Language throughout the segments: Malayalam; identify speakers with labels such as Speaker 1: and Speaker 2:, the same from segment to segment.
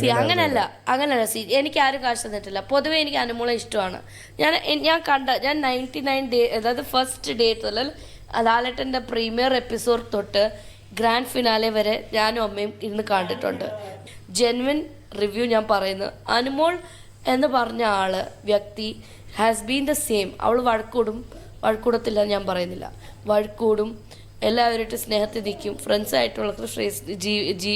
Speaker 1: സി അങ്ങനല്ല. അങ്ങനല്ല സി എനിക്ക് ആരും കാശ് തന്നിട്ടില്ല. പൊതുവേ എനിക്ക് അനുമോളെ ഇഷ്ടമാണ്. ഞാൻ ഞാൻ കണ്ട ഞാൻ നയന്റി നയൻ ഡേ അതായത് ഫസ്റ്റ് ഡേ മുതൽ ലാലേട്ടന്റെ പ്രീമിയർ എപ്പിസോഡ് തൊട്ട് ഗ്രാൻഡ് ഫിനാലെ വരെ ഞാനും അമ്മയും ഇരുന്ന് കണ്ടിട്ടുണ്ട്. ജെൻവിൻ റിവ്യൂ ഞാൻ പറയുന്നു. അനുമോൾ എന്ന് പറഞ്ഞ ആൾ വ്യക്തി ഹാസ് ബീൻ ദ സെയിം അവൾ വഴക്കൂടും വഴക്കൂടത്തില്ല ഞാൻ പറയുന്നില്ല. വഴക്കൂടും എല്ലാവരുമായിട്ട് സ്നേഹത്തിൽ നിൽക്കും ഫ്രണ്ട്സ് ആയിട്ടുള്ളവർക്ക് ജീ ജീ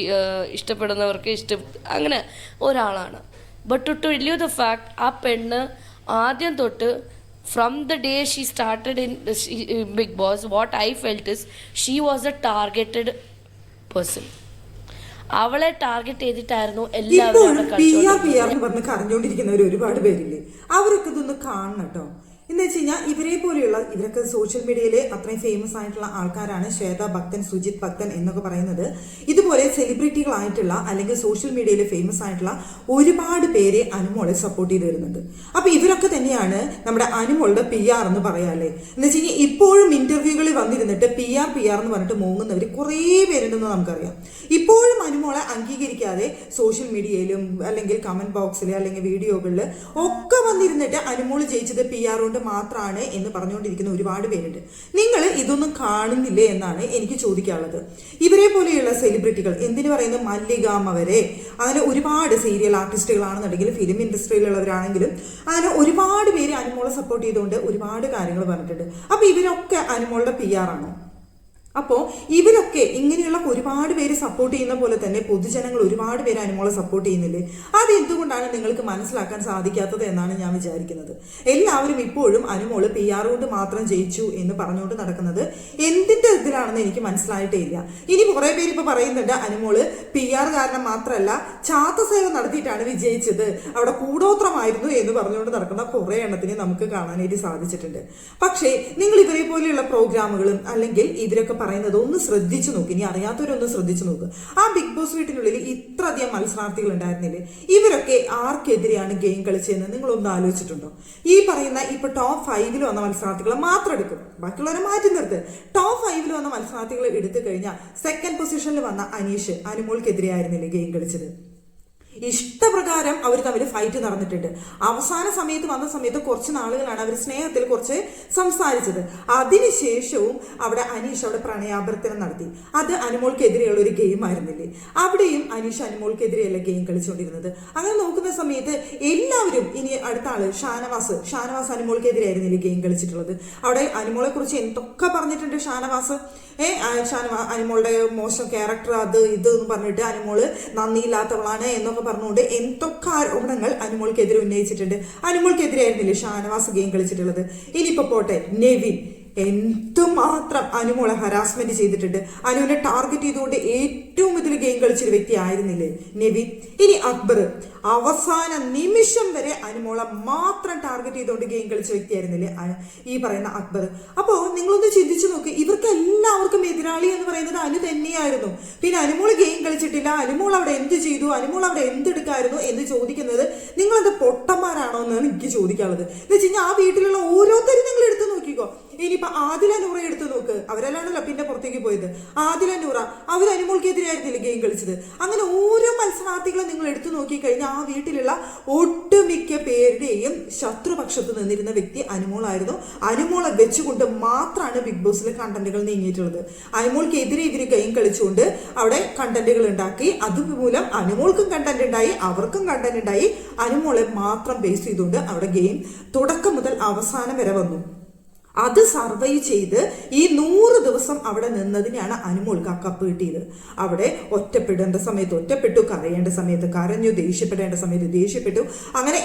Speaker 1: ഇഷ്ടപ്പെടുന്നവർക്ക് ഇഷ്ടം അങ്ങനെ ഒരാളാണ്. But to tell you the fact ആ പെണ്ണ് ആദ്യം തൊട്ട് from the day she started in Bigg Boss what I felt is she was a targeted person അവളെ ടാർഗറ്റ് ചെയ്തിട്ടായിരുന്നു എല്ലാവരും
Speaker 2: പറഞ്ഞ് കരഞ്ഞുകൊണ്ടിരിക്കുന്നവർ ഒരുപാട് പേരില്ലേ? അവരൊക്കെ ഇതൊന്ന് കാണണം കേട്ടോ എന്ന് വെച്ച് കഴിഞ്ഞാൽ ഇവരെ പോലെയുള്ള ഇവരൊക്കെ സോഷ്യൽ മീഡിയയിലെ അത്രയും ഫേമസ് ആയിട്ടുള്ള ആൾക്കാരാണ് ശ്വേത ഭക്തൻ സുജിത് ഭക്തൻ എന്നൊക്കെ പറയുന്നത്. ഇതുപോലെ സെലിബ്രിറ്റികളായിട്ടുള്ള അല്ലെങ്കിൽ സോഷ്യൽ മീഡിയയിൽ ഫേമസ് ആയിട്ടുള്ള ഒരുപാട് പേരെ അനുമോളെ സപ്പോർട്ട് ചെയ്ത് വരുന്നുണ്ട്. അപ്പൊ ഇവരൊക്കെ തന്നെയാണ് നമ്മുടെ അനുമോളുടെ പി ആർ എന്ന് പറയാല്ലേ എന്ന് വെച്ച് കഴിഞ്ഞാൽ ഇപ്പോഴും ഇന്റർവ്യൂകളിൽ വന്നിരുന്നിട്ട് പി ആർ പി ആർ എന്ന് പറഞ്ഞിട്ട് മൂങ്ങുന്നവർ കുറേ പേരുണ്ടെന്ന് നമുക്കറിയാം. ഇപ്പോഴും അനുമോളെ അംഗീകരിക്കാതെ സോഷ്യൽ മീഡിയയിലും അല്ലെങ്കിൽ കമന്റ് ബോക്സിൽ അല്ലെങ്കിൽ വീഡിയോകളിൽ ഒക്കെ വന്നിരുന്നിട്ട് അനുമോൾ ജയിച്ചത് പി ആർ കൊണ്ട് മാത്രമാണ് എന്ന് പറഞ്ഞുകൊണ്ടിരിക്കുന്ന ഒരുപാട് പേരുണ്ട്. നിങ്ങൾ ഇതൊന്നും കാണുന്നില്ലേ എന്നാണ് എനിക്ക് ചോദിക്കാനുള്ളത്. ഇവരെ പോലെയുള്ള സെലിബ്രിറ്റികൾ എന്തിനു പറയുന്നു മല്ലികാമ വരെ അങ്ങനെ ഒരുപാട് സീരിയൽ ആർട്ടിസ്റ്റുകളാണെന്നുണ്ടെങ്കിലും ഫിലിം ഇൻഡസ്ട്രിയിലുള്ളവരാണെങ്കിലും അങ്ങനെ ഒരുപാട് പേര് അനുമോളെ സപ്പോർട്ട് ചെയ്തുകൊണ്ട് ഒരുപാട് കാര്യങ്ങൾ പറഞ്ഞിട്ടുണ്ട്. അപ്പൊ ഇവരൊക്കെ അനുമോളുടെ പി ആർ ആണോ? അപ്പോൾ ഇവരൊക്കെ ഇങ്ങനെയുള്ള ഒരുപാട് പേര് സപ്പോർട്ട് ചെയ്യുന്ന പോലെ തന്നെ പൊതുജനങ്ങൾ ഒരുപാട് പേര് അനുമോളെ സപ്പോർട്ട് ചെയ്യുന്നില്ലേ? അത് എന്തുകൊണ്ടാണ് നിങ്ങൾക്ക് മനസ്സിലാക്കാൻ സാധിക്കാത്തത് എന്നാണ് ഞാൻ വിചാരിക്കുന്നത്. എല്ലാവരും ഇപ്പോഴും അനുമോൾ പി ആർ കൊണ്ട് മാത്രം ജയിച്ചു എന്ന് പറഞ്ഞുകൊണ്ട് നടക്കുന്നത് എന്തിന്റെ ഇതിലാണെന്ന് എനിക്ക് മനസ്സിലായിട്ടേ ഇല്ല. ഇനി കുറേ പേര് ഇപ്പൊ പറയുന്നുണ്ട് അനുമോൾ പി ആർ കാരണം മാത്രമല്ല ചാത്തസേവ നടത്തിയിട്ടാണ് വിജയിച്ചത്. അവിടെ കൂടോത്രമായിരുന്നു എന്ന് പറഞ്ഞുകൊണ്ട് നടക്കുന്ന കുറേ എണ്ണത്തിനെ നമുക്ക് കാണാനായിട്ട് സാധിച്ചിട്ടുണ്ട്. പക്ഷേ നിങ്ങൾ ഇവരെ പോലെയുള്ള പ്രോഗ്രാമുകളും അല്ലെങ്കിൽ ഇവരൊക്കെ പറയുന്നത് ഒന്ന് ശ്രദ്ധിച്ചു നോക്ക്. ഇനി അറിയാത്തവരൊന്ന് ശ്രദ്ധിച്ചു നോക്ക്. ആ ബിഗ് ബോസ് വീട്ടിനുള്ളിൽ ഇത്രയധികം മത്സരാർത്ഥികൾ ഉണ്ടായിരുന്നില്ലേ? ഇവരൊക്കെ ആർക്കെതിരെയാണ് ഗെയിം കളിച്ചതെന്ന് നിങ്ങളൊന്ന് ആലോചിച്ചിട്ടുണ്ടോ? ഈ പറയുന്ന ഇപ്പൊ ടോപ്പ് ഫൈവിൽ വന്ന മത്സരാർത്ഥികളെ മാത്രം എടുക്കും. ബാക്കിയുള്ളവരെ മാറ്റി നിർത്ത്. ടോപ്പ് ഫൈവിൽ വന്ന മത്സരാർത്ഥികൾ എടുത്തു കഴിഞ്ഞാൽ സെക്കൻഡ് പൊസിഷനിൽ വന്ന അനീഷ് അനുമോൾക്കെതിരെ ആയിരുന്നില്ലേ ഗെയിം കളിച്ചത്? ഇഷ്ടപ്രകാരം അവർ തമ്മിൽ ഫൈറ്റ് നടന്നിട്ടുണ്ട്. അവസാന സമയത്ത് വന്ന സമയത്ത് കുറച്ച് നാളുകളാണ് അവർ സ്നേഹത്തിൽ കുറച്ച് സംസാരിച്ചത്. അതിനുശേഷവും അവിടെ അനീഷ് അവിടെ പ്രണയാപർത്തനം നടത്തി. അത് അനുമോൾക്കെതിരെയുള്ള ഒരു ഗെയിം ആയിരുന്നില്ലേ? അവിടെയും അനീഷ് അനുമോൾക്കെതിരെയല്ല ഗെയിം കളിച്ചുകൊണ്ടിരുന്നത്. അങ്ങനെ നോക്കുന്ന സമയത്ത് എല്ലാവരും ഇനി അടുത്ത ആൾ ഷാനവാസ് ഷാനവാസ് അനുമോൾക്കെതിരെയായിരുന്നില്ലേ ഗെയിം കളിച്ചിട്ടുള്ളത്? അവിടെ അനുമോളെ കുറിച്ച് എന്തൊക്കെ പറഞ്ഞിട്ടുണ്ട് ഷാനവാസ്? ഏ ഷാനവാ അനുമോളുടെ മോശം ക്യാരക്ടർ അത് ഇത് എന്ന് പറഞ്ഞിട്ട് അനുമോൾ നന്ദിയില്ലാത്തവളാണ് എന്നൊക്കെ പറഞ്ഞുകൊണ്ട് എന്തൊക്കെ ആരോപണങ്ങൾ അനുമോൾക്കെതിരെ ഉന്നയിച്ചിട്ടുണ്ട്. അനുമോൾക്കെതിരെയായിരുന്നില്ലേ ഷാനവാസ് ഗെയിം കളിച്ചിട്ടുള്ളത്? ഇനിയിപ്പോ പോട്ടെ നെവിൻ എന്തുമാത്രം അനുമോളെ ഹരാസ്മെന്റ് ചെയ്തിട്ടുണ്ട്. അനുവിനെ ടാർഗറ്റ് ചെയ്തുകൊണ്ട് ഏറ്റവും ഇതിൽ ഗെയിം കളിച്ചൊരു വ്യക്തി ആയിരുന്നില്ലേ നെവിൻ? ഇനി അക്ബർ. അവസാന നിമിഷം വരെ അനുമോളെ മാത്രം ടാർഗറ്റ് ചെയ്തുകൊണ്ട് ഗെയിം കളിച്ച വ്യക്തിയായിരുന്നില്ലേ ഈ പറയുന്ന അക്ബർ. അപ്പോ നിങ്ങളൊന്ന് ചിന്തിച്ചു നോക്ക് ഇവർക്ക് എല്ലാവർക്കും എതിരാളി എന്ന് പറയുന്നത് അനു തന്നെയായിരുന്നു. പിന്നെ അനുമോൾ ഗെയിം കളിച്ചിട്ടില്ല അനുമോൾ അവിടെ എന്ത് ചെയ്തു അനുമോൾ അവിടെ എന്ത് എടുക്കായിരുന്നു എന്ന് ചോദിക്കുന്നത് നിങ്ങളത് പൊട്ടന്മാരാണോ എന്നാണ് എനിക്ക് ചോദിക്കാനുള്ളത്. എന്ന് വെച്ച് കഴിഞ്ഞാൽ ആ വീട്ടിലുള്ള ഓരോരുത്തരും നിങ്ങൾ എടുത്തു നോക്കിക്കോ. ഇനിയിപ്പോ ആദില നൂറ എടുത്തു നോക്ക്. അവരെല്ലാണല്ലോ പിന്നെ പുറത്തേക്ക് പോയത്. ആദില നൂറ അവർ അനുമോൾക്കെതിരായിരുന്നില്ല ഗെയിം കളിച്ചത്? അങ്ങനെ ഓരോ മത്സരാർത്ഥികളെ നിങ്ങൾ എടുത്തു നോക്കിക്കഴിഞ്ഞാൽ ആ വീട്ടിലുള്ള ഒട്ടുമിക്ക പേരുടെയും ശത്രുപക്ഷത്ത് നിന്നിരുന്ന വ്യക്തി അനുമോളായിരുന്നു. അനുമോളെ വെച്ചുകൊണ്ട് മാത്രമാണ് ബിഗ് ബോസിലെ കണ്ടന്റുകൾ നീങ്ങിയിട്ടുള്ളത്. അനുമോൾക്കെതിരെ ഇവർ ഗെയിം കളിച്ചുകൊണ്ട് അവിടെ കണ്ടന്റുകൾ ഉണ്ടാക്കി. അതുമൂലം അനുമോൾക്കും കണ്ടന്റ് ഉണ്ടായി അവർക്കും കണ്ടന്റ് ഉണ്ടായി. അനുമോളെ മാത്രം ബേസ് ചെയ്തുകൊണ്ട് അവിടെ ഗെയിം തുടക്കം മുതൽ അവസാനം വരെ വന്നു. അത് സർവൈവ് ചെയ്ത് ഈ നൂറ് ദിവസം അവിടെ നിന്നതിനെയാണ് അനുമോൾക്ക് ആ കപ്പ് കിട്ടിയത് അവിടെ ഒറ്റപ്പെടേണ്ട സമയത്ത് ഒറ്റപ്പെട്ടു കരയേണ്ട സമയത്ത് കരഞ്ഞു ദേഷ്യപ്പെടേണ്ട സമയത്ത് ദേഷ്യപ്പെട്ടു. അങ്ങനെ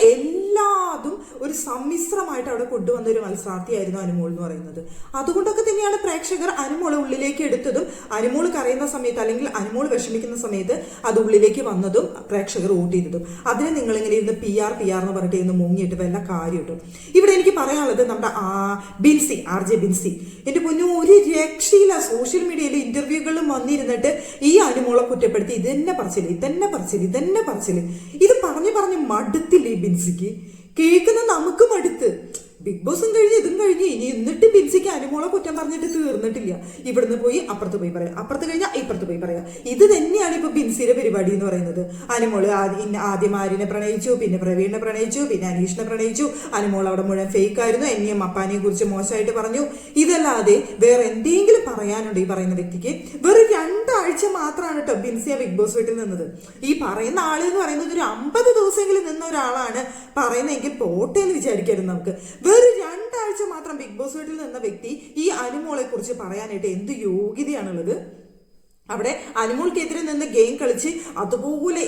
Speaker 2: എല്ലാതും ഒരു സമ്മിശ്രമായിട്ട് അവിടെ കൊണ്ടുവന്ന ഒരു മത്സരാർത്ഥിയായിരുന്നു അനുമോൾ എന്ന് പറയുന്നത്. അതുകൊണ്ടൊക്കെ തന്നെയാണ് പ്രേക്ഷകർ അനുമോളെ ഉള്ളിലേക്ക് എടുത്തതും അനുമോൾ കരയുന്ന സമയത്ത് അല്ലെങ്കിൽ അനുമോൾ വിഷമിക്കുന്ന സമയത്ത് അത് ഉള്ളിലേക്ക് വന്നതും പ്രേക്ഷകർ വോട്ട് ചെയ്തതും. അതിന് നിങ്ങൾ ഇങ്ങനെ ഇരുന്ന് പി ആർ പി ആർ എന്ന് പറഞ്ഞിട്ട് ഇരുന്ന് മുങ്ങിയിട്ട് വല്ല കാര്യം ഇവിടെ എനിക്ക് പറയാനുള്ളത് നമ്മുടെ ബിൻസി ആർ ജെ ബിൻസി. എന്റെ പൊന്നു ഒരു രക്ഷയില്ല. സോഷ്യൽ മീഡിയയിൽ ഇന്റർവ്യൂകളിലും വന്നിരുന്നിട്ട് ഈ അനുമോളെ കുറ്റപ്പെടുത്തി ഇതെന്നെ പറച്ചിൽ ഇതെന്നെ പറച്ചിൽ ഇതെന്നെ പറച്ചിൽ. ഇത് പറഞ്ഞു പറഞ്ഞ് മടുത്തില്ലേ ബിൻസിക്ക്? കേൾക്കുന്ന നമുക്കും മടുത്ത് ബിഗ് ബോസും കഴിഞ്ഞ് ഇതും കഴിഞ്ഞ് ഇനി എന്നിട്ട് ബിൻസിക്ക് അനുമോളെ കുറ്റം പറഞ്ഞിട്ട് തീർന്നിട്ടില്ല. ഇവിടുന്ന് പോയി അപ്പുറത്ത് പോയി പറയാം. അപ്പുറത്ത് കഴിഞ്ഞാൽ ഇപ്പുറത്ത് പോയി പറയാം. ഇത് തന്നെയാണ് ഇപ്പൊ ബിൻസിയുടെ പരിപാടി എന്ന് പറയുന്നത്. അനുമോൾ ആദ്യം ആര്യനെ പ്രണയിച്ചു പിന്നെ പ്രവീണിനെ പ്രണയിച്ചു പിന്നെ അനീഷിനെ പ്രണയിച്ചു. അനുമോൾ അവിടെ മുഴുവൻ ഫേക്ക് ആയിരുന്നു. എന്നെയും അപ്പാനെയും കുറിച്ച് മോശമായിട്ട് പറഞ്ഞു. ഇതല്ലാതെ വേറെ എന്തെങ്കിലും പറയാനുണ്ട് ഈ പറയുന്ന വ്യക്തിക്ക്? വെറും രണ്ടാഴ്ച മാത്രമാണ് കേട്ടോ ബിൻസിയ ബിഗ് ബോസ് വീട്ടിൽ നിന്നത്. ഈ പറയുന്ന ആൾ എന്ന് പറയുന്നത് ഒരു അമ്പത് ദിവസമെങ്കിലും നിന്ന ഒരാളാണ് പറയുന്നതെങ്കിൽ പോട്ടെ എന്ന് വിചാരിക്കരുത് നമുക്ക്. വെറും രണ്ടാഴ്ച മാത്രം ബിഗ് ബോസ് വീട്ടിൽ നിന്ന വ്യക്തി ഈ അനുമോളെ കുറിച്ച് പറയാനായിട്ട് എന്ത് യോഗ്യതയാണുള്ളത്? അവിടെ അനുമോൾക്കെതിരെ നിന്ന് ഗെയിം കളിച്ച് അതുപോലെ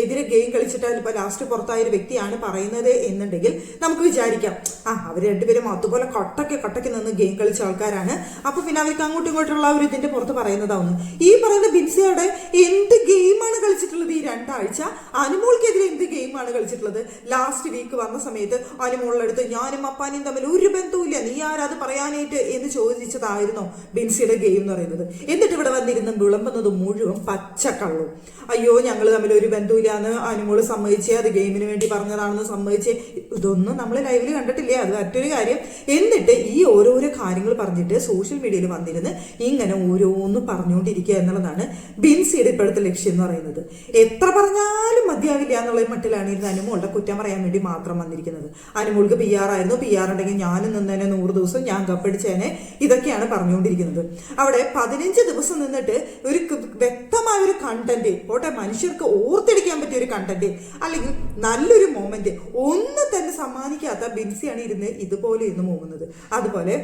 Speaker 2: എതിരെ ഗെയിം കളിച്ചിട്ട് ഇപ്പൊ ലാസ്റ്റ് പുറത്തായ ഒരു വ്യക്തിയാണ് പറയുന്നത് എന്നുണ്ടെങ്കിൽ നമുക്ക് വിചാരിക്കാം. ആ അവർ രണ്ടുപേരും അതുപോലെ കട്ടക്ക് കട്ടക്ക് നിന്ന് ഗെയിം കളിച്ച ആൾക്കാരാണ്. അപ്പൊ പിന്നെ അവർക്ക് അങ്ങോട്ടും ഇങ്ങോട്ടുള്ള ഒരു ഇതിന്റെ പുറത്ത് പറയുന്നതാവുന്നു. ഈ പറയുന്ന ബിൻസിയുടെ എന്ത് ഗെയിമാണ് കളിച്ചിട്ടുള്ളത് ഈ രണ്ടാഴ്ച? അനുമോൾക്കെതിരെ എന്ത് ഗെയിമാണ് കളിച്ചിട്ടുള്ളത്? ലാസ്റ്റ് വീക്ക് വന്ന സമയത്ത് അനുമോളടുത്ത് ഞാനും അപ്പാനും തമ്മിൽ ഒരു ബന്ധവുമില്ല. നീ ആരാത് പറയാനായിട്ട് എന്ന് ചോദിച്ചതായിരുന്നോ ബിൻസിയുടെ ഗെയിം എന്ന് പറയുന്നത്. എന്നിട്ട് ഇവിടെ വന്നിരുന്ന് വിളമ്പുന്നത് മുഴുവൻ പച്ചക്കള്ളു അയ്യോ ഞങ്ങൾ തമ്മിൽ ഒരു ബന്ധുവില്ലാന്ന് അനുമോൾ സമ്മതിച്ചേ അത് ഗെയിമിന് വേണ്ടി പറഞ്ഞതാണെന്ന് സമ്മതിച്ചേ. ഇതൊന്നും നമ്മൾ ലൈവിൽ കണ്ടിട്ടില്ലേ? അത് മറ്റൊരു കാര്യം. എന്നിട്ട് ഈ ഓരോരോ കാര്യങ്ങൾ പറഞ്ഞിട്ട് സോഷ്യൽ മീഡിയയിൽ വന്നിരുന്ന് ഇങ്ങനെ ഓരോന്ന് പറഞ്ഞുകൊണ്ടിരിക്കുക എന്നുള്ളതാണ് ബിൻസിയുടെ ഇപ്പോഴത്തെ ലക്ഷ്യം എന്ന് പറയുന്നത്. എത്ര പറഞ്ഞാലും മതിയാവില്ല എന്നുള്ള മട്ടിലാണ് ഇരുന്ന് അനുമോളുടെ കുറ്റം പറയാൻ വേണ്ടി മാത്രം വന്നിരിക്കുന്നത്. അനുമോൾക്ക് പി ആർ ആയിരുന്നു. പി ആർ ഉണ്ടെങ്കിൽ ഞാനും നിന്നേനെ നൂറ് ദിവസം ഞാൻ കപ്പടിച്ചേനെ ഇതൊക്കെയാണ് പറഞ്ഞുകൊണ്ടിരിക്കുന്നത് അവിടെ പതിനഞ്ച് ദിവസം നിന്നിട്ട് ഒരു വ്യക്തമായ ഒരു കണ്ടന്റ് പോട്ടെ മനുഷ്യർക്ക് ഓർത്തെടുക്കാൻ പറ്റിയ ഒരു കണ്ടന്റ് അല്ലെങ്കിൽ നല്ലൊരു മൊമെന്റ് ഒന്ന് തന്നെ സമ്മാനിക്കാത്ത ബിൻസിയാണ് ഇരുന്ന് ഇതുപോലെ ഇരുന്ന് പോകുന്നത് അതുപോലെ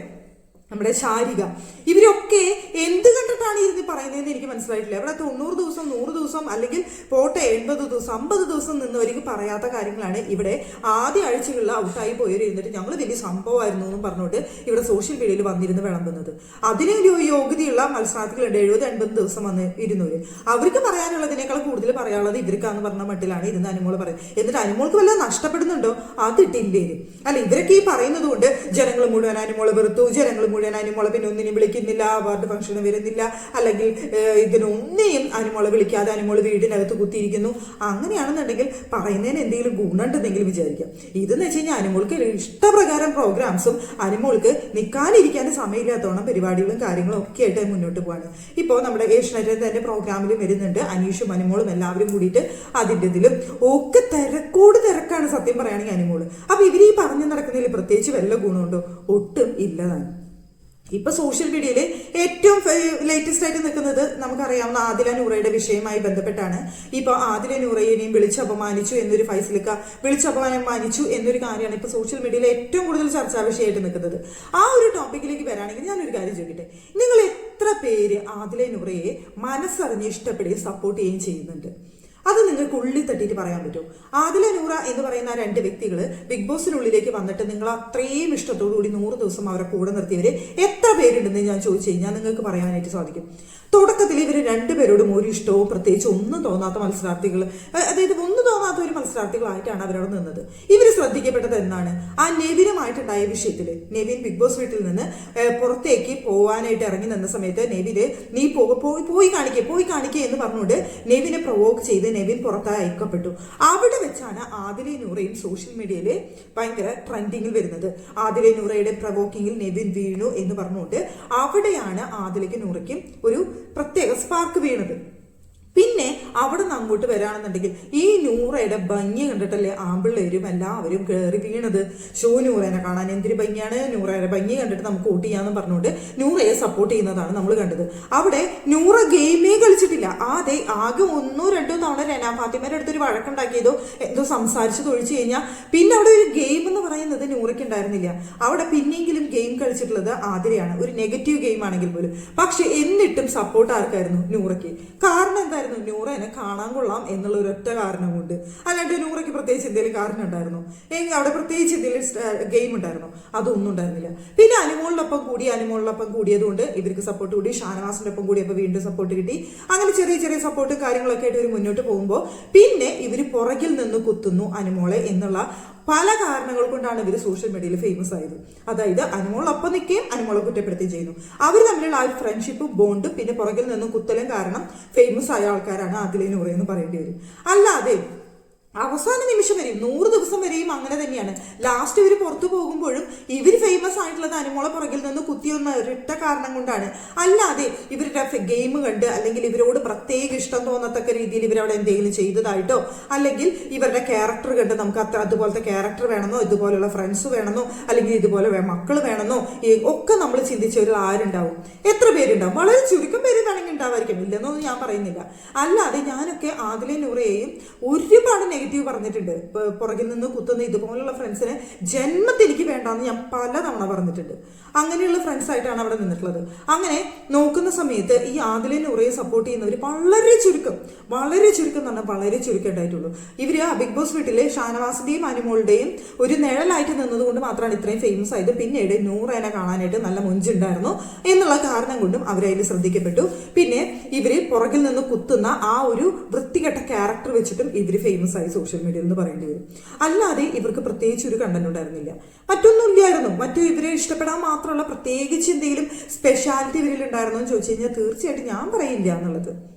Speaker 2: നമ്മുടെ ശാരിക. ഇവരൊക്കെ എന്ത് കണ്ടിട്ടാണ് ഇരുന്ന് പറയുന്നതെന്ന് എനിക്ക് മനസ്സിലായിട്ടില്ല. ഇവിടെ തൊണ്ണൂറ് ദിവസം നൂറ് ദിവസം അല്ലെങ്കിൽ പോട്ടെ എൺപത് ദിവസം അമ്പത് ദിവസം നിന്നവർക്ക് പറയാത്ത കാര്യങ്ങളാണ് ഇവിടെ ആദ്യ ആഴ്ചകളിൽ ഔട്ടായി പോയവർ ഇരുന്നിട്ട് ഞങ്ങൾ വലിയ സംഭവമായിരുന്നു എന്നും പറഞ്ഞുകൊണ്ട് ഇവിടെ സോഷ്യൽ മീഡിയയിൽ വന്നിരുന്ന് വിളമ്പുന്നത്. അതിന് യോഗ്യതയുള്ള മത്സരാർത്ഥികളുണ്ട്. എഴുപത് എൺപത് ദിവസം വന്ന് ഇരുന്നവര്. അവർക്ക് പറയാനുള്ളതിനേക്കാൾ കൂടുതൽ പറയാനുള്ളത് ഇവർക്കാന്ന് പറഞ്ഞ മട്ടിലാണ് ഇരുന്ന് അനുമോൾ പറയുന്നത്. എന്നിട്ട് അനുമോൾക്ക് വല്ല നഷ്ടപ്പെടുന്നുണ്ടോ? അതിട്ടില്ലേ അല്ല ഇവരൊക്കെ ഈ പറയുന്നത് കൊണ്ട് ജനങ്ങൾ മുഴുവൻ അനുമോളെ വെറുത്തു ജനങ്ങൾ മുഴുവൻ അനുമോളെ പിന്നെ ഒന്നിനും വിളിക്കുന്നില്ല അവാർഡ് ഫംഗ്ഷന് വരുന്നില്ല. അല്ലെങ്കിൽ ഇതിനൊന്നെയും അനുമുള വിളിക്കാതെ അനുമുള വീടിനകത്ത് കുത്തിയിരിക്കുന്നു. അങ്ങനെയാണെന്നുണ്ടെങ്കിൽ പറയുന്നതിന് എന്തെങ്കിലും ഗുണമുണ്ടെന്നെങ്കിലും വിചാരിക്കാം. ഇതെന്ന് വെച്ച് കഴിഞ്ഞാൽ അനുമോൾക്ക് ഇഷ്ടപ്രകാരം പ്രോഗ്രാംസും അനുമോൾക്ക് നിൽക്കാനിരിക്കാൻ സമയമില്ലാത്തോണം പരിപാടികളും കാര്യങ്ങളും ഒക്കെ ആയിട്ട് മുന്നോട്ട് പോവാണ്. ഇപ്പോൾ നമ്മുടെ ഏഷ്യനെറ്റിൽ തന്നെ പ്രോഗ്രാമിലും വരുന്നുണ്ട്. അനീഷും അനുമോളും എല്ലാവരും കൂടിയിട്ട് അതിന്റെ ഇതിലും ഒക്കെ തിരക്കോട് തിരക്കാണ് സത്യം പറയുകയാണെങ്കിൽ അനുമോൾ. അപ്പോൾ ഇവർ ഈ പറഞ്ഞു നടക്കുന്നതിൽ പ്രത്യേകിച്ച് വല്ല ഗുണമുണ്ടോ? ഒട്ടും ഇല്ലതാണ് ഇപ്പൊ സോഷ്യൽ മീഡിയയിൽ ഏറ്റവും ലേറ്റസ്റ്റ് ആയിട്ട് നിൽക്കുന്നത് നമുക്കറിയാവുന്ന ആദില നൂറയുടെ വിഷയവുമായി ബന്ധപ്പെട്ടാണ്. ഇപ്പൊ ആദില നൂറയെയും വിളിച്ചപമാനിച്ചു എന്നൊരു ഫൈസലിക്ക വിളിച്ചപമാനിച്ചു എന്നൊരു കാര്യമാണ് ഇപ്പൊ സോഷ്യൽ മീഡിയയിൽ ഏറ്റവും കൂടുതൽ ചർച്ചാ വിഷയമായിട്ട് നിൽക്കുന്നത്. ആ ഒരു ടോപ്പിക്കിലേക്ക് വരാണെങ്കിൽ ഞാനൊരു കാര്യം ചോദിക്കട്ടെ? നിങ്ങൾ എത്ര പേര് ആദില നൂറയെ മനസ്സറിഞ്ഞ് ഇഷ്ടപ്പെടുകയും സപ്പോർട്ട് ചെയ്യുകയും ചെയ്യുന്നുണ്ട്? അത് നിങ്ങൾക്ക് ഉള്ളിൽ തട്ടിയിട്ട് പറയാൻ പറ്റും. ആദില നൂറ എന്ന് പറയുന്ന ആ രണ്ട് വ്യക്തികൾ ബിഗ് ബോസിനുള്ളിലേക്ക് വന്നിട്ട് നിങ്ങൾ അത്രയും ഇഷ്ടത്തോടു കൂടി നൂറ് ദിവസം അവരെ കൂടെ നിർത്തിയവര് എത്ര പേരുണ്ടെന്ന് ഞാൻ ചോദിച്ചു കഴിഞ്ഞാൽ നിങ്ങൾക്ക് പറയാനായിട്ട് സാധിക്കും. തുടക്കത്തിൽ ഇവർ രണ്ടുപേരോടും ഒരു ഇഷ്ടവും പ്രത്യേകിച്ച് ഒന്നും തോന്നാത്ത മത്സരാർത്ഥികൾ അതായത് ഒന്നും തോന്നാത്ത ഒരു മത്സരാർത്ഥികളായിട്ടാണ് അവരോട് നിന്നത്. ഇവർ ശ്രദ്ധിക്കപ്പെട്ടത് എന്നാണ് ആ നെവിനുമായിട്ടുണ്ടായ വിഷയത്തിൽ നെവിൻ ബിഗ് ബോസ് വീട്ടിൽ നിന്ന് പുറത്തേക്ക് പോവാനായിട്ട് ഇറങ്ങി നിന്ന സമയത്ത് നെവിന് നീ പോയി പോയി കാണിക്കേ പോയി കാണിക്കേ എന്ന് പറഞ്ഞുകൊണ്ട് നെവിനെ പ്രൊവോക്ക് ചെയ്ത് നെവിൻ പുറത്തായി അയക്കപ്പെട്ടു. അവിടെ വെച്ചാണ് ആദിലെ നൂറയും സോഷ്യൽ മീഡിയയിൽ ഭയങ്കര ട്രെൻഡിങ്ങിൽ വരുന്നത്. ആദിലെ നൂറയുടെ പ്രൊവോക്കിങ്ങിൽ നെവിൻ വീണു എന്ന് പറഞ്ഞുകൊണ്ട് അവിടെയാണ് ആദിലേക്ക് നൂറയ്ക്കും ഒരു പ്രത്യേക സ്പാർക്ക് വീണത്. പിന്നെ അവിടെ നിന്ന് അങ്ങോട്ട് വരാണെന്നുണ്ടെങ്കിൽ ഈ നൂറയുടെ ഭംഗി കണ്ടിട്ടല്ലേ ആമ്പിള്ളേരും എല്ലാവരും കയറി വീണത്? ഷോ നൂറേനെ കാണാൻ എന്തിരി ഭംഗിയാണ്? നൂറയുടെ ഭംഗി കണ്ടിട്ട് നമുക്ക് വോട്ട് ചെയ്യാന്ന് പറഞ്ഞുകൊണ്ട് നൂറയെ സപ്പോർട്ട് ചെയ്യുന്നതാണ് നമ്മൾ കണ്ടത്. അവിടെ നൂറ ഗെയിമേ കളിച്ചിട്ടില്ല. ആദ്യ ആകെ ഒന്നോ രണ്ടോ തവണ രനാ ഫാത്തിമയുടെ അടുത്തൊരു വഴക്കുണ്ടാക്കിയതോ എന്തോ സംസാരിച്ച് തൊഴിച്ചു കഴിഞ്ഞാൽ പിന്നെ അവിടെ ഒരു ഗെയിം എന്ന് പറയുന്നത് നൂറയ്ക്ക് ഉണ്ടായിരുന്നില്ല. അവിടെ പിന്നെങ്കിലും ഗെയിം കളിച്ചിട്ടുള്ളത് ആതിരയാണ്. ഒരു നെഗറ്റീവ് ഗെയിം ആണെങ്കിൽ പോലും. പക്ഷെ എന്നിട്ടും സപ്പോർട്ട് ആർക്കായിരുന്നു? നൂറയ്ക്ക്. കാരണം എന്തായിരുന്നു നൂറ എന്നെ കാണാൻ കൊള്ളാം എന്നുള്ള ഒരൊറ്റ കാരണം കൊണ്ട്. അല്ലാണ്ട് നൂറയ്ക്ക് പ്രത്യേകിച്ച് എന്തെങ്കിലും കാരണം ഉണ്ടായിരുന്നു? എങ്കിൽ അവിടെ പ്രത്യേകിച്ച് എന്തെങ്കിലും ഗെയിം ഉണ്ടായിരുന്നു? അതൊന്നും ഉണ്ടായിരുന്നില്ല. പിന്നെ അനുമോളിനൊപ്പം കൂടി അനുമോളിനൊപ്പം കൂടിയതുകൊണ്ട് ഇവർക്ക് സപ്പോർട്ട് കൂടി ഷാനവാസിന്റെ ഒപ്പം കൂടിയപ്പോൾ വീണ്ടും സപ്പോർട്ട് കിട്ടി. അങ്ങനെ ചെറിയ ചെറിയ സപ്പോർട്ട് കാര്യങ്ങളൊക്കെ ആയിട്ട് ഇവർ മുന്നോട്ട് പോകുമ്പോൾ പിന്നെ ഇവർ പുറകിൽ നിന്ന് കുത്തുന്നു അനുമോളെ എന്നുള്ള പല കാരണങ്ങൾ കൊണ്ടാണ് ഇവർ സോഷ്യൽ മീഡിയയിൽ ഫേമസ് ആയത്. അതായത് അനുമോളൊപ്പം നിൽക്കുകയും അനുമോളെ കുറ്റപ്പെടുത്തുകയും ചെയ്യുന്നു. അവർ തമ്മിലുള്ള ആ ഒരു ഫ്രണ്ട്ഷിപ്പും ബോണ്ടും പിന്നെ പുറകിൽ നിന്നും കുത്തലും കാരണം ഫേമസ് ആയ ആൾക്കാരാണ് അതിലെ നൂറ എന്ന് പറയേണ്ടി വരും. അല്ലാതെ അവസാന നിമിഷം വരെയും നൂറ് ദിവസം വരെയും അങ്ങനെ തന്നെയാണ്. ലാസ്റ്റ് ഇവർ പുറത്തു പോകുമ്പോഴും ഇവർ ഫേമസ് ആയിട്ടുള്ളത് അനുമോളെ പുറകിൽ നിന്ന് കുത്തിയൊന്ന ഒരിട്ട കാരണം കൊണ്ടാണ്. അല്ലാതെ ഇവരുടെ ഗെയിം കണ്ട് അല്ലെങ്കിൽ ഇവരോട് പ്രത്യേക ഇഷ്ടം തോന്നത്തക്ക രീതിയിൽ ഇവരവിടെ എന്തെങ്കിലും ചെയ്തതായിട്ടോ അല്ലെങ്കിൽ ഇവരുടെ ക്യാരക്ടർ കണ്ട് നമുക്ക് അത്ര അതുപോലത്തെ ക്യാരക്ടർ വേണമെന്നോ ഇതുപോലെയുള്ള ഫ്രണ്ട്സ് വേണമെന്നോ അല്ലെങ്കിൽ ഇതുപോലെ മക്കൾ വേണമെന്നോ ഒക്കെ നമ്മൾ ചിന്തിച്ചവരിൽ ആരുണ്ടാവും. എത്ര പേരുണ്ടാവും? വളരെ ചുരുക്കം പേര് വേണമെങ്കിൽ ഉണ്ടാവായിരിക്കും. ഇല്ലെന്നൊന്നും ഞാൻ പറയുന്നില്ല. അല്ലാതെ ഞാനൊക്കെ ആദിലെ നൂറയെയും ഒരുപാട് നെഗറ്റീവ് പറഞ്ഞിട്ടുണ്ട്. പുറകിൽ നിന്ന് കുത്തുന്ന ഇതുപോലുള്ള ഫ്രണ്ട്സിനെ ജന്മത്തിൽ എനിക്ക് വേണ്ടാന്ന് ഞാൻ പലതവണ പറഞ്ഞിട്ടുണ്ട്. അങ്ങനെയുള്ള ഫ്രണ്ട്സ് ആയിട്ടാണ് അവിടെ നിന്നിട്ടുള്ളത്. അങ്ങനെ നോക്കുന്ന സമയത്ത് ഈ ആദിലെ നൂറയെ സപ്പോർട്ട് ചെയ്യുന്നവർ വളരെ ചുരുക്കം വളരെ ചുരുക്കം എന്ന് പറഞ്ഞാൽ വളരെ ചുരുക്കം ഉണ്ടായിട്ടുള്ളൂ. ഇവർ ആ ബിഗ് ബോസ് വീട്ടിലെ ഷാനവാസിന്റെയും അനുമോളുടെയും ഒരു നിഴലായിട്ട് നിന്നതുകൊണ്ട് മാത്രമാണ് ഇത്രയും ഫേമസ് ആയത്. പിന്നീട് നൂറേനെ കാണാനായിട്ട് നല്ല മുഞ്ചുണ്ടായിരുന്നു എന്നുള്ള കാരണം കൊണ്ടും അവരതിൽ ശ്രദ്ധിക്കപ്പെട്ടു. പിന്നെ ഇവർ പുറകിൽ നിന്ന് കുത്തുന്ന ആ ഒരു വൃത്തികെട്ട ക്യാരക്ടർ വെച്ചിട്ടും ഇവർ ഫേമസ് ആയി. സോഷ്യൽ മീഡിയയിൽ എന്ന് പറയേണ്ടി വരും. അല്ലാതെ ഇവർക്ക് പ്രത്യേകിച്ച് ഒരു കണ്ടന്റ് ഉണ്ടായിരുന്നില്ല. മറ്റൊന്നും ഇല്ലായിരുന്നു. മറ്റു ഇവരെ ഇഷ്ടപ്പെടാൻ മാത്രമുള്ള പ്രത്യേകിച്ച് എന്തെങ്കിലും സ്പെഷ്യാലിറ്റി ഇവരിൽ ഉണ്ടായിരുന്നോ എന്ന് ചോദിച്ചു കഴിഞ്ഞാൽ തീർച്ചയായിട്ടും ഞാൻ പറയില്ല എന്നുള്ളത്.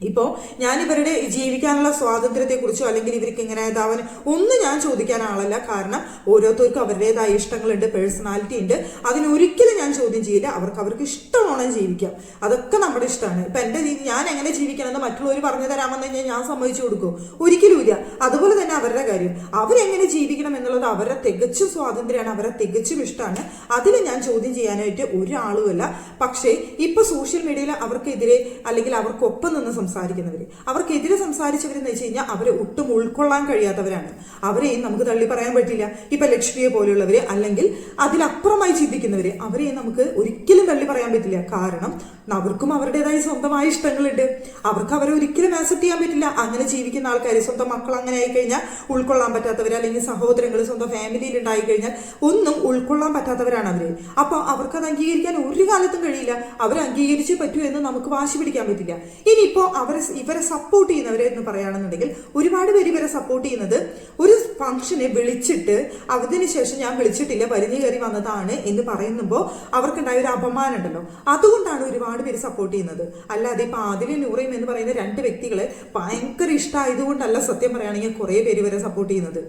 Speaker 2: ഇപ്പോൾ ഞാൻ ഇവരുടെ ജീവിക്കാനുള്ള സ്വാതന്ത്ര്യത്തെക്കുറിച്ചോ അല്ലെങ്കിൽ ഇവർക്ക് ഇങ്ങനെ ഇതാവാൻ ഒന്നും ഞാൻ ചോദിക്കാൻ ആളല്ല. കാരണം ഓരോരുത്തർക്കും അവരുടേതായ ഇഷ്ടങ്ങളുണ്ട് പേഴ്സണാലിറ്റി ഉണ്ട്. അതിനൊരിക്കലും ഞാൻ ചോദ്യം ചെയ്യില്ല. അവർക്ക് അവർക്ക് ഇഷ്ടമാണോ ജീവിക്കാം അതൊക്കെ നമ്മുടെ ഇഷ്ടമാണ്. ഇപ്പം എന്റെ ഞാൻ എങ്ങനെ ജീവിക്കണമെന്ന് മറ്റുള്ളവർ പറഞ്ഞു തരാമെന്ന് കഴിഞ്ഞാൽ ഞാൻ സമ്മതിച്ചു കൊടുക്കും. ഒരിക്കലും ഇല്ല. അതുപോലെ തന്നെ അവരുടെ കാര്യം. അവരെങ്ങനെ ജീവിക്കണം എന്നുള്ളത് അവരുടെ തികച്ചും സ്വാതന്ത്ര്യമാണ് അവരെ തികച്ചും ഇഷ്ടമാണ്. അതിൽ ഞാൻ ചോദ്യം ചെയ്യാനായിട്ട് ഒരാളുമല്ല പക്ഷേ ഇപ്പൊ സോഷ്യൽ മീഡിയയിൽ അവർക്കെതിരെ അല്ലെങ്കിൽ അവർക്കൊപ്പം നിന്ന് സംസാരിക്കുന്നവർ അവർക്കെതിരെ സംസാരിച്ചവരെന്ന് വെച്ച് കഴിഞ്ഞാൽ അവരെ ഒട്ടും ഉൾക്കൊള്ളാൻ കഴിയാത്തവരാണ്. അവരെയും നമുക്ക് തള്ളി പറയാൻ പറ്റില്ല. ഇപ്പൊ ലക്ഷ്മിയെ പോലെയുള്ളവര് അല്ലെങ്കിൽ അതിലപ്പുറമായി ചിന്തിക്കുന്നവര് അവരെയും നമുക്ക് ഒരിക്കലും തള്ളി പറയാൻ പറ്റില്ല. കാരണം അവർക്കും അവരുടേതായ സ്വന്തമായ ഇഷ്ടങ്ങളുണ്ട്. അവർക്ക് അവരെ ഒരിക്കലും ആക്സെപ്റ്റ് ചെയ്യാൻ പറ്റില്ല. അങ്ങനെ ജീവിക്കുന്ന ആൾക്കാർ സ്വന്തം മക്കൾ അങ്ങനെ ആയി കഴിഞ്ഞാൽ ഉൾക്കൊള്ളാൻ പറ്റാത്തവർ അല്ലെങ്കിൽ സഹോദരങ്ങൾ സ്വന്തം ഫാമിലിയിൽ ഉണ്ടായി കഴിഞ്ഞാൽ ഒന്നും ഉൾക്കൊള്ളാൻ പറ്റാത്തവരാണ് അവർ. അപ്പൊ അവർക്ക് അത് അംഗീകരിക്കാൻ ഒരു കാലത്തും കഴിയില്ല. അവർ അംഗീകരിച്ചേ പറ്റൂ എന്ന് നമുക്ക് വാശി പിടിക്കാൻ പറ്റില്ല. ഇനിയിപ്പോ അവരെ ഇവരെ സപ്പോർട്ട് ചെയ്യുന്നവർ എന്ന് പറയുകയാണെന്നുണ്ടെങ്കിൽ ഒരുപാട് പേര് ഇവരെ സപ്പോർട്ട് ചെയ്യുന്നത് ഒരു ഫംഗ്ഷനെ വിളിച്ചിട്ട് അതിനുശേഷം ഞാൻ വിളിച്ചിട്ടില്ല വലിഞ്ഞു കയറി വന്നതാണ് എന്ന് പറയുമ്പോൾ അവർക്കുണ്ടായ ഒരു അപമാനം ഉണ്ടല്ലോ. അതുകൊണ്ടാണ് ഒരുപാട് പേര് സപ്പോർട്ട് ചെയ്യുന്നത്. അല്ലാതെ ഇപ്പൊ ആദിലും നൂറയും എന്ന് പറയുന്ന രണ്ട് വ്യക്തികളെ ഭയങ്കര ഇഷ്ടമായതുകൊണ്ടല്ല സത്യം പറയുകയാണെങ്കിൽ കുറേ പേര് ഇവരെ സപ്പോർട്ട് ചെയ്യുന്നത്.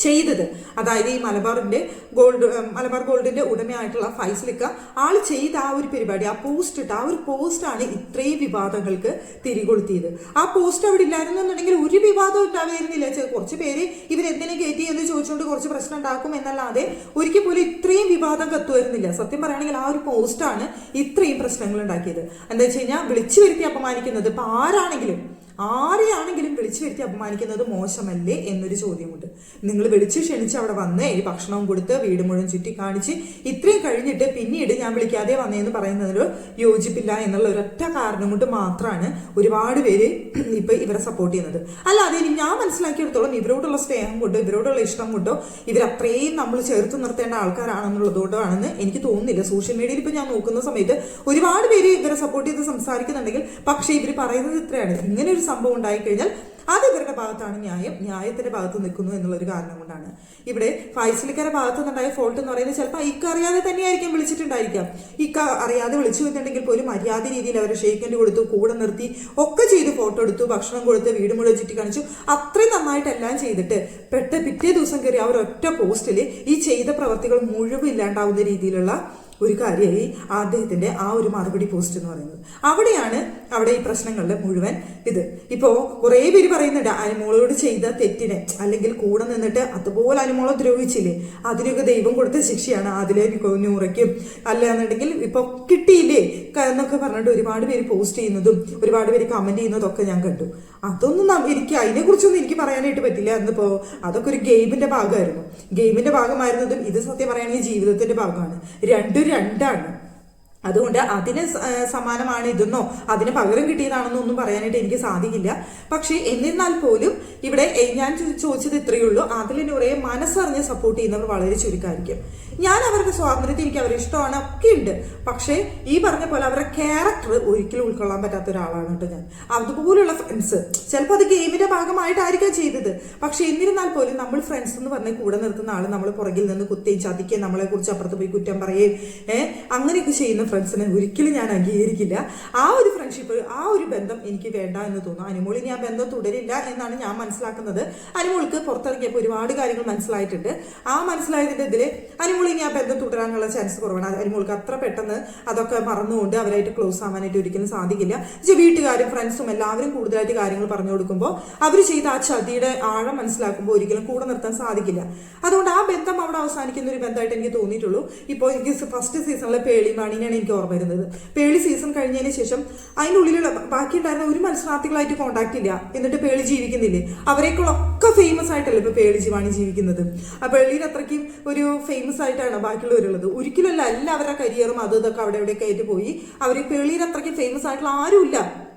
Speaker 2: ചെയ്തത്. അതായത് ഈ മലബാറിന്റെ ഗോൾഡ് മലബാർ ഗോൾഡിന്റെ ഉടമയായിട്ടുള്ള ഫൈസലിക്ക ആൾ ചെയ്ത ആ ഒരു പരിപാടി ആ പോസ്റ്റ് ഇട്ട് ആ ഒരു പോസ്റ്റാണ് ഇത്രയും വിവാദങ്ങൾക്ക് തിരികൊളുത്തിയത്. ആ പോസ്റ്റ് അവിടെ ഇല്ലായിരുന്നു എന്നുണ്ടെങ്കിൽ ഒരു വിവാദവും ഉണ്ടാവുമായിരുന്നില്ല ചെ- കുറച്ച് പേര് ഇവരെന്തിനെ കയറ്റി എന്ന് ചോദിച്ചുകൊണ്ട് കുറച്ച് പ്രശ്നം ഉണ്ടാക്കും എന്നല്ലാതെ ഒരിക്കൽ പോലും ഇത്രയും വിവാദം കത്തുമായിരുന്നില്ല. സത്യം പറയുകയാണെങ്കിൽ ആ ഒരു പോസ്റ്റാണ് ഇത്രയും പ്രശ്നങ്ങൾ ഉണ്ടാക്കിയത്. എന്താ വെച്ച് കഴിഞ്ഞാൽ വിളിച്ചു വരുത്തി അപമാനിക്കുന്നത് ഇപ്പൊ ആരാണെങ്കിലും. ആരെയാണെങ്കിലും വിളിച്ചു വരുത്തി അപമാനിക്കുന്നത് മോശമല്ലേ എന്നൊരു ചോദ്യമുണ്ട്. നിങ്ങൾ വിളിച്ച് ക്ഷണിച്ച് അവിടെ വന്ന് ഈ ഭക്ഷണവും കൊടുത്ത് വീട് മുഴുവൻ ചുറ്റി കാണിച്ച് ഇത്രയും കഴിഞ്ഞിട്ട് പിന്നീട് ഞാൻ വിളിക്കാതെ വന്നതെന്ന് പറയുന്നതിൽ യോജിപ്പില്ല എന്നുള്ള ഒരൊറ്റ കാരണം കൊണ്ട് മാത്രമാണ് ഒരുപാട് പേര് ഇപ്പൊ ഇവരെ സപ്പോർട്ട് ചെയ്യുന്നത്. അല്ലാതെ ഇനി ഞാൻ മനസ്സിലാക്കിയെടുത്തോളം ഇവരോടുള്ള സ്നേഹം കൊണ്ടോ ഇവരോടുള്ള ഇഷ്ടം കൊണ്ടോ ഇവരത്രയും നമ്മൾ ചേർത്ത് നിർത്തേണ്ട ആൾക്കാരാണെന്നുള്ളതുകൊണ്ടോ ആണെന്ന് എനിക്ക് തോന്നുന്നില്ല. സോഷ്യൽ മീഡിയയിൽ ഇപ്പൊ ഞാൻ നോക്കുന്ന സമയത്ത് ഒരുപാട് പേര് ഇവരെ സപ്പോർട്ട് ചെയ്ത് സംസാരിക്കുന്നുണ്ടെങ്കിൽ പക്ഷേ ഇവർ പറയുന്നത് ഇത്രയാണ്. ഇങ്ങനെ ഒരു സംഭവം ഉണ്ടായിക്കഴിഞ്ഞാൽ അത് ഇവരുടെ ഭാഗത്താണ് ന്യായം. ന്യായത്തിന്റെ ഭാഗത്ത് നിൽക്കുന്നു എന്നുള്ളൊരു കാരണം കൊണ്ടാണ്. ഇവിടെ ഫൈസലിക്കാരുടെ ഭാഗത്ത് നിന്നുണ്ടായ ഫോൾട്ട് എന്ന് പറയുന്നത് ചിലപ്പോൾ ഇക്ക അറിയാതെ തന്നെയായിരിക്കും വിളിച്ചിട്ടുണ്ടായിരിക്കാം. ഇക്ക അറിയാതെ വിളിച്ചു വന്നിട്ടുണ്ടെങ്കിൽ പോലും മര്യാദ രീതിയിൽ അവരെ ഷെയ്ക്കൻഡ് കൊടുത്തു കൂടെ നിർത്തി ഒക്കെ ചെയ്ത് ഫോട്ടോ എടുത്തു ഭക്ഷണം കൊടുത്ത് വീട് മുഴുവൻ ചുറ്റി കാണിച്ചു. അത്രയും നന്നായിട്ട് എല്ലാം ചെയ്തിട്ട് പെട്ട പിറ്റേ ദിവസം കയറി അവർ ഒറ്റ പോസ്റ്റിൽ ഈ ചെയ്ത പ്രവർത്തികൾ മുഴുവൻ ഇല്ലാണ്ടാവുന്ന രീതിയിലുള്ള ഒരു കാര്യമായി അദ്ദേഹത്തിന്റെ ആ ഒരു മറുപടി പോസ്റ്റ് എന്ന് പറയുന്നത്. അവിടെയാണ് അവിടെ ഈ പ്രശ്നങ്ങളുടെ മുഴുവൻ ഇത്. ഇപ്പോ കുറേ പേര് പറയുന്നുണ്ട് അനുമോളോട് ചെയ്ത തെറ്റിനെ അല്ലെങ്കിൽ കൂടെ നിന്നിട്ട് അതുപോലെ അനുമോളെ ദ്രോഹിച്ചില്ലേ? അതിനൊക്കെ ദൈവം കൊടുത്ത ശിക്ഷയാണ് അതിലെ നൂറയ്ക്കും അല്ലാന്നുണ്ടെങ്കിൽ ഇപ്പൊ കിട്ടിയില്ലേ? ക- എന്നൊക്കെ പറഞ്ഞിട്ട് ഒരുപാട് പേര് പോസ്റ്റ് ചെയ്യുന്നതും ഒരുപാട് പേര് കമന്റ് ചെയ്യുന്നതൊക്കെ ഞാൻ കണ്ടു. അതൊന്നും എനിക്ക് അതിനെ കുറിച്ചൊന്നും എനിക്ക് പറയാനായിട്ട് പറ്റില്ല എന്നിപ്പോ അതൊക്കെ ഒരു ഗെയിമിന്റെ ഭാഗമായിരുന്നു. ഗെയിമിന്റെ ഭാഗമായിരുന്നതും ഇത് സത്യം പറയുകയാണെങ്കിൽ ജീവിതത്തിന്റെ ഭാഗമാണ്. രണ്ടും രണ്ടാണ്. അതുകൊണ്ട് അതിന് സമാനമാണ് ഇതെന്നോ? അതിന് പകരം കിട്ടിയതാണെന്നോ ഒന്നും പറയാനായിട്ട് എനിക്ക് സാധിക്കില്ല. പക്ഷേ എന്നിരുന്നാൽ പോലും ഇവിടെ ഞാൻ ചോദിച്ചത് ഇത്രയേ ഉള്ളൂ അതിൽ നൂറയെ മനസ്സറിഞ്ഞ് സപ്പോർട്ട് ചെയ്യുന്നവർ വളരെ ചുരുക്കമായിരിക്കും ഞാൻ അവരുടെ സ്വാതന്ത്ര്യത്തിൽ എനിക്ക് അവരെ ഇഷ്ടമാണ് ഒക്കെ ഉണ്ട്. പക്ഷേ ഈ പറഞ്ഞ പോലെ അവരുടെ ക്യാരക്ടർ ഒരിക്കലും ഉൾക്കൊള്ളാൻ പറ്റാത്ത ഒരാളാണ് കേട്ടോ ഞാൻ. അതുപോലുള്ള ഫ്രണ്ട്സ് ചിലപ്പോൾ അത് ഗെയിമിന്റെ ഭാഗമായിട്ടായിരിക്കാം ചെയ്തത്. പക്ഷേ എന്നിരുന്നാൽ പോലും നമ്മൾ ഫ്രണ്ട്സ് എന്ന് പറഞ്ഞ് കൂടെ നിർത്തുന്ന ആൾ നമ്മൾ പുറകിൽ നിന്ന് കുത്തുകയും ചതിക്കുകയും നമ്മളെ കുറിച്ച് അപ്പുറത്ത് പോയി കുറ്റം പറയുകയും അങ്ങനെയൊക്കെ ചെയ്യുന്ന ഫ്രണ്ട്സിനെ ഒരിക്കലും ഞാൻ അംഗീകരിക്കില്ല. ആ ഒരു ഫ്രണ്ട്ഷിപ്പ് ആ ഒരു ബന്ധം എനിക്ക് വേണ്ട എന്ന് തോന്നുന്നു. അനുമോളി ഞാൻ ബന്ധം തുടരില്ല എന്നാണ് ഞാൻ മനസ്സിലാക്കുന്നത്. അനുമോൾക്ക് പുറത്തിറങ്ങിയപ്പോൾ ഒരുപാട് കാര്യങ്ങൾ മനസ്സിലായിട്ടുണ്ട്. ആ മനസ്സിലായതിന്റെ ഇതിൽ അനുമോളി ഞാൻ ബന്ധം തുടരാനുള്ള ചാൻസ് കുറവാണ്. അനുമോൾക്ക് അത്ര പെട്ടെന്ന് അതൊക്കെ മറന്നുകൊണ്ട് അവരായിട്ട് ക്ലോസ് ആവാനായിട്ട് ഒരിക്കലും സാധിക്കില്ല. പക്ഷേ വീട്ടുകാരും ഫ്രണ്ട്സും എല്ലാവരും കൂടുതലായിട്ട് കാര്യങ്ങൾ പറഞ്ഞു കൊടുക്കുമ്പോൾ അവർ ചെയ്ത ആ ചതിയുടെ ആഴം മനസ്സിലാക്കുമ്പോൾ ഒരിക്കലും കൂടെ നിർത്താൻ സാധിക്കില്ല. അതുകൊണ്ട് ആ ബന്ധം അവിടെ അവസാനിക്കുന്ന ഒരു ബന്ധമായിട്ട് എനിക്ക് തോന്നിയിട്ടുള്ളൂ. ഇപ്പോൾ എനിക്ക് ഫസ്റ്റ് സീസണിലെ പേളി എനിക്ക് ഓർമ്മ വരുന്നത്. പേളി സീസൺ കഴിഞ്ഞതിന് ശേഷം അതിന്റെ ഉള്ളിലുള്ള ബാക്കി ഉണ്ടായിരുന്ന ഒരു മത്സരാർത്ഥികളായിട്ട് കോണ്ടാക്ട് ഇല്ല. എന്നിട്ട് പേളി ജീവിക്കുന്നില്ലേ? അവരെയൊക്കെ ഫേമസ് ആയിട്ടല്ലേ ഇപ്പൊ പേളി ജീവാണി ജീവിക്കുന്നത്. ആ പേളിയിൽ അത്രയ്ക്കും ഒരു ഫേമസ് ആയിട്ടാണ് ബാക്കിയുള്ളവരുള്ളത്. ഒരിക്കലല്ല എല്ലാവരുടെ കരിയറും അത് ഇതൊക്കെ അവിടെ എവിടെയൊക്കെ ആയിട്ട് പോയി. അവർ പേളിയിൽ അത്രയ്ക്കും ഫേമസ് ആയിട്ടുള്ള ആരുമില്ല.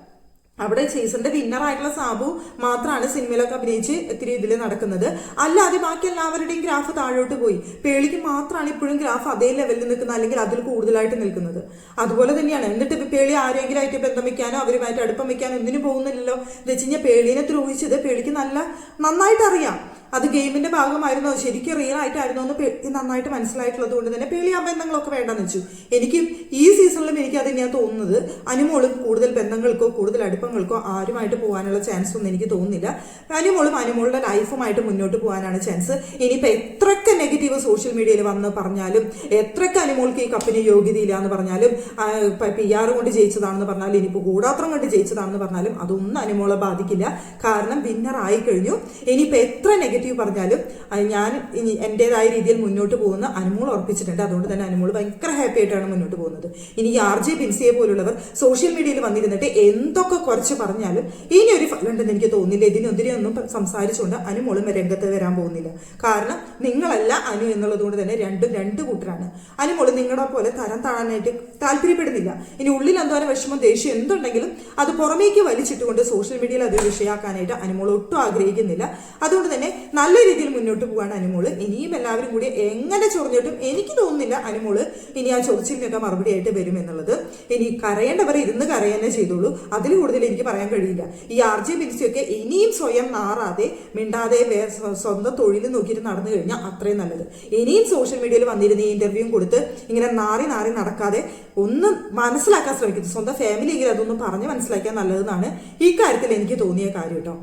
Speaker 2: അവിടെ സീസണിന്റെ വിന്നർ ആയിട്ടുള്ള സാബു മാത്രമാണ് സിനിമയിലൊക്കെ അഭിനയിച്ച് ഇത്തിരി ഇതിൽ നടക്കുന്നത്. അല്ലാതെ ബാക്കി എല്ലാവരുടെയും ഗ്രാഫ് താഴോട്ട് പോയി. പേളിക്ക് മാത്രമാണ് ഇപ്പോഴും ഗ്രാഫ് അതേ ലെവലിൽ നിൽക്കുന്ന അല്ലെങ്കിൽ അതിൽ കൂടുതലായിട്ട് നിൽക്കുന്നത്. അതുപോലെ തന്നെയാണ്. എന്നിട്ട് പേളി ആരെങ്കിലും ആയിട്ട് ബന്ധം വെക്കാനോ അവരുമായിട്ട് അടുപ്പം വെക്കാനോ ഒന്നിനും പോകുന്നില്ലല്ലോ. എന്ന് വെച്ച് കഴിഞ്ഞാൽ പേളിനെ ദ്രോഹിച്ചത് പേളിക്ക് നല്ല നന്നായിട്ട് അറിയാം. അത് ഗെയിമിന്റെ ഭാഗമായിരുന്നോ? ശരിക്കും റിയൽ ആയിട്ടായിരുന്നോ എന്ന് നന്നായിട്ട് മനസ്സിലായിട്ടുള്ളത് കൊണ്ട് തന്നെ പേളി ആ ബന്ധങ്ങളൊക്കെ വേണ്ടെന്ന് വെച്ചു. എനിക്ക് ഈ സീസണിലും എനിക്ക് അത് തന്നെയാണ് തോന്നുന്നത്. അനുമോളും കൂടുതൽ ബന്ധങ്ങൾക്കോ കൂടുതൽ അടുപ്പങ്ങൾക്കോ ആരുമായിട്ട് പോകാനുള്ള ചാൻസ് ഒന്നും എനിക്ക് തോന്നുന്നില്ല. അനുമോളും അനുമോളുടെ ലൈഫുമായിട്ട് മുന്നോട്ട് പോകാനാണ് ചാൻസ്. ഇനിയിപ്പോൾ എത്രയൊക്കെ നെഗറ്റീവ് സോഷ്യൽ മീഡിയയിൽ വന്ന് പറഞ്ഞാലും എത്രയൊക്കെ അനുമോൾക്ക് ഈ കപ്പിന് യോഗ്യതയില്ല എന്ന് പറഞ്ഞാലും പി ആർ കൊണ്ട് ജയിച്ചതാണെന്ന് പറഞ്ഞാലും ഇനിയിപ്പോൾ കൂടാത്രം കൊണ്ട് ജയിച്ചതാണെന്ന് പറഞ്ഞാലും അതൊന്നും അനുമോളെ ബാധിക്കില്ല. കാരണം വിന്നർ ആയി കഴിഞ്ഞു. ഇനിയിപ്പോൾ എത്ര നെഗറ്റീവ് പറഞ്ഞാലും ഞാൻ ഇനി എന്റെതായ രീതിയിൽ മുന്നോട്ട് പോകുന്ന അനുമോൾ ഉറപ്പിച്ചിട്ടുണ്ട്. അതുകൊണ്ട് തന്നെ അനുമോൾ ഭയങ്കര ഹാപ്പി ആയിട്ടാണ് മുന്നോട്ട് പോകുന്നത്. ഇനി ആർ ജെ ബിൻസിയെ പോലുള്ളവർ സോഷ്യൽ മീഡിയയിൽ വന്നിരുന്നിട്ട് എന്തൊക്കെ കുറച്ച് പറഞ്ഞാലും ഇനി ഒരു ഫലമുണ്ടെന്ന് എനിക്ക് തോന്നുന്നില്ല. ഇതിനെതിരെ ഒന്നും സംസാരിച്ചുകൊണ്ട് അനുമോളും രംഗത്ത് വരാൻ പോകുന്നില്ല. കാരണം നിങ്ങളല്ല അനു എന്നുള്ളത് കൊണ്ട് തന്നെ രണ്ടും രണ്ട് കൂട്ടരാണ്. അനുമോൾ നിങ്ങളെ പോലെ തരം താഴാനായിട്ട് താല്പര്യപ്പെടുന്നില്ല. ഇനി ഉള്ളിൽ എന്തോരം വിഷമം ദേഷ്യം എന്തുണ്ടെങ്കിലും അത് പുറമേക്ക് വലിച്ചിട്ടുകൊണ്ട് സോഷ്യൽ മീഡിയയിൽ അത് വിഷയാക്കാനായിട്ട് അനുമോൾ ഒട്ടും ആഗ്രഹിക്കുന്നില്ല. അതുകൊണ്ട് തന്നെ നല്ല രീതിയിൽ മുന്നോട്ട് പോകാണ് അനുമോൾ ഇനിയും എല്ലാവരും കൂടി എങ്ങനെ ചൊറിഞ്ഞിട്ടും എനിക്ക് തോന്നുന്നില്ല അനുമോൾ ഇനി ആ മറുപടി ആയിട്ട് വരും എന്നുള്ളത്. ഇനി കരയേണ്ടവർ ഇരുന്ന് കരയന്നെ ചെയ്തോളൂ. അതിൽ കൂടുതൽ എനിക്ക് പറയാൻ കഴിയില്ല. ഈ ആർ ജെ ബിൻസിയൊക്കെ ഇനിയും സ്വയം മാറാതെ മിണ്ടാതെ സ്വന്തം തൊഴിൽ നോക്കിയിട്ട് നടന്നു കഴിഞ്ഞാൽ അത്രയും നല്ലത്. ഇനിയും സോഷ്യൽ മീഡിയയിൽ വന്നിരുന്ന ഈ ഇന്റർവ്യൂ കൊടുത്ത് ഇങ്ങനെ നാറി നാറി നടക്കാതെ ഒന്ന് മനസ്സിലാക്കാൻ ശ്രമിക്കുന്നു സ്വന്തം ഫാമിലിയെങ്കിലും അതൊന്ന് പറഞ്ഞ് മനസ്സിലാക്കിയാൽ നല്ലതെന്നാണ് ഈ കാര്യത്തിൽ എനിക്ക് തോന്നിയ കാര്യം കേട്ടോ